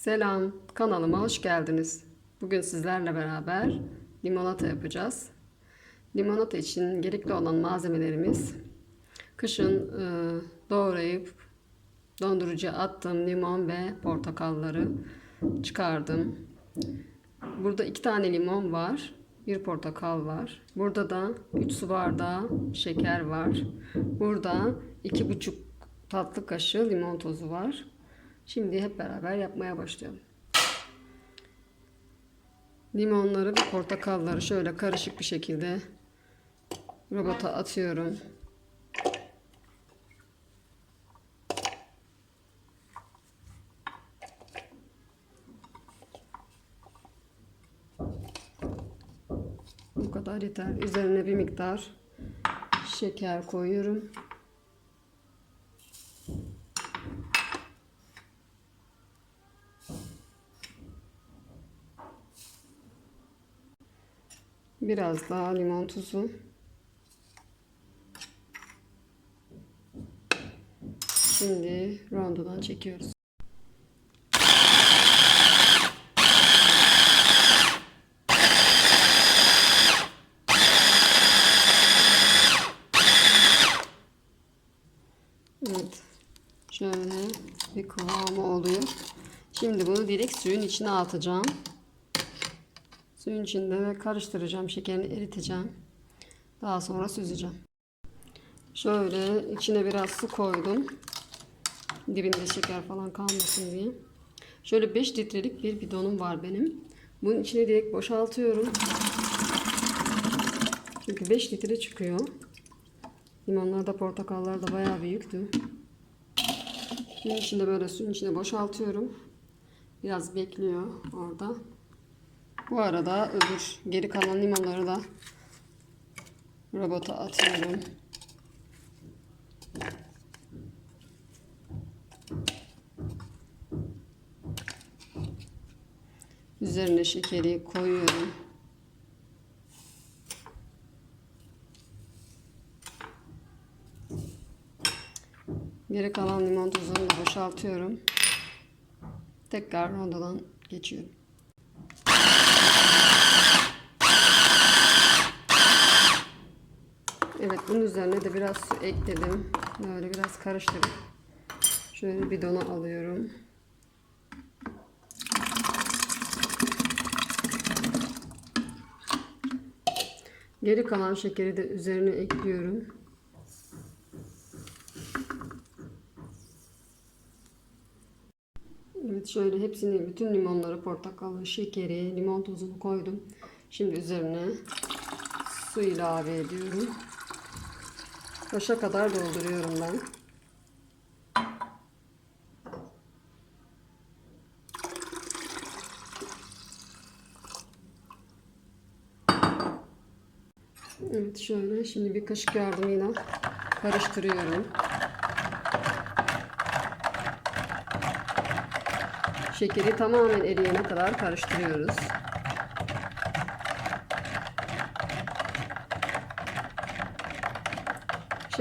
Selam, kanalıma hoş geldiniz. Bugün sizlerle beraber limonata yapacağız. Limonata için gerekli olan malzemelerimiz kışın e, doğrayıp dondurucuya attığım limon ve portakalları çıkardım. Burada iki tane limon var, bir portakal var. Burada da 3 su bardağı şeker var. Burada iki buçuk tatlı kaşığı limon tozu var. Şimdi hep beraber yapmaya başlayalım. Limonları ve portakalları şöyle karışık bir şekilde robota atıyorum. Bu kadar yeter. Üzerine bir miktar şeker koyuyorum. Biraz daha limon tuzu. Şimdi rondodan çekiyoruz. Evet. Şöyle bir kıvamı oluyor. Şimdi bunu direkt suyun içine atacağım. Suyun içinde ve karıştıracağım. Şekerini eriteceğim. Daha sonra süzeceğim. Şöyle içine biraz su koydum. Dibinde şeker falan kalmasın diye. Şöyle 5 litrelik bir bidonum var benim. Bunun içine direkt boşaltıyorum. Çünkü 5 litre çıkıyor. Limonlar da portakallar da bayağı büyüktü. Bunun içinde böyle suyun içine boşaltıyorum. Biraz bekliyor orada. Bu arada öbür geri kalan limonları da robota atıyorum. Üzerine şekeri koyuyorum. Geri kalan limon tuzunu da boşaltıyorum. Tekrar rondodan geçiyorum. Evet bunun üzerine de biraz su ekledim. Böyle biraz karıştırıp şöyle bidona alıyorum. Geri kalan şekeri de üzerine ekliyorum. Evet şöyle hepsini bütün limonları, portakalı, şekeri, limon tozunu koydum. Şimdi üzerine su ilave ediyorum. Başa kadar dolduruyorum ben. Evet şöyle şimdi bir kaşık yardımıyla karıştırıyorum. Şekeri tamamen eriyene kadar karıştırıyoruz.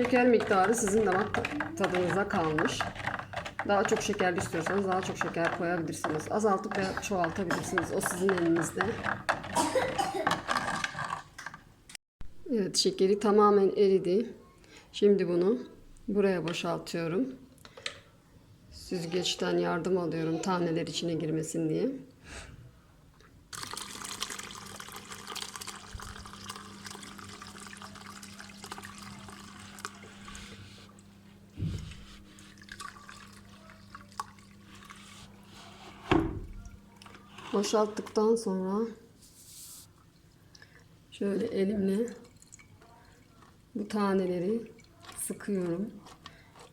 Şeker miktarı sizin damak tadınıza kalmış. Daha çok şekerli istiyorsanız daha çok şeker koyabilirsiniz. Azaltıp veya çoğaltabilirsiniz. O sizin elinizde. Evet şekeri tamamen eridi. Şimdi bunu buraya boşaltıyorum. Süzgeçten yardım alıyorum taneler içine girmesin diye. Boşalttıktan sonra şöyle elimle bu taneleri sıkıyorum.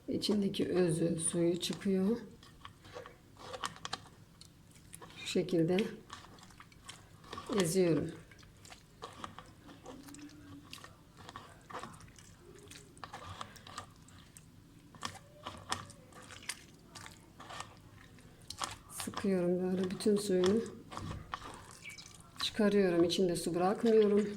İçindeki özü, suyu çıkıyor. Bu şekilde eziyorum. Sıkıyorum böyle bütün suyunu. Çıkarıyorum. içinde su bırakmıyorum.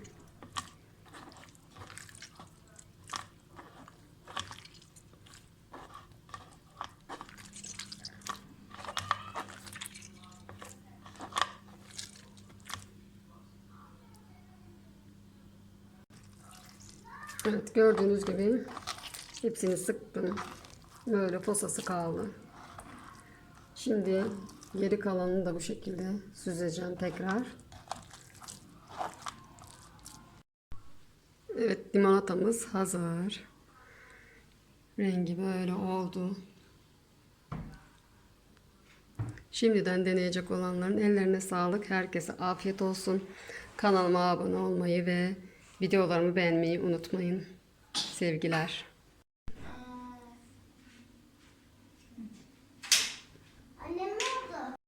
Evet gördüğünüz gibi hepsini sıktım. Böyle posası kaldı. Şimdi geri kalanını da bu şekilde süzeceğim tekrar. Evet limonatamız hazır. Rengi böyle oldu. Şimdiden deneyecek olanların ellerine sağlık. Herkese afiyet olsun. Kanalıma abone olmayı ve videolarımı beğenmeyi unutmayın. Sevgiler.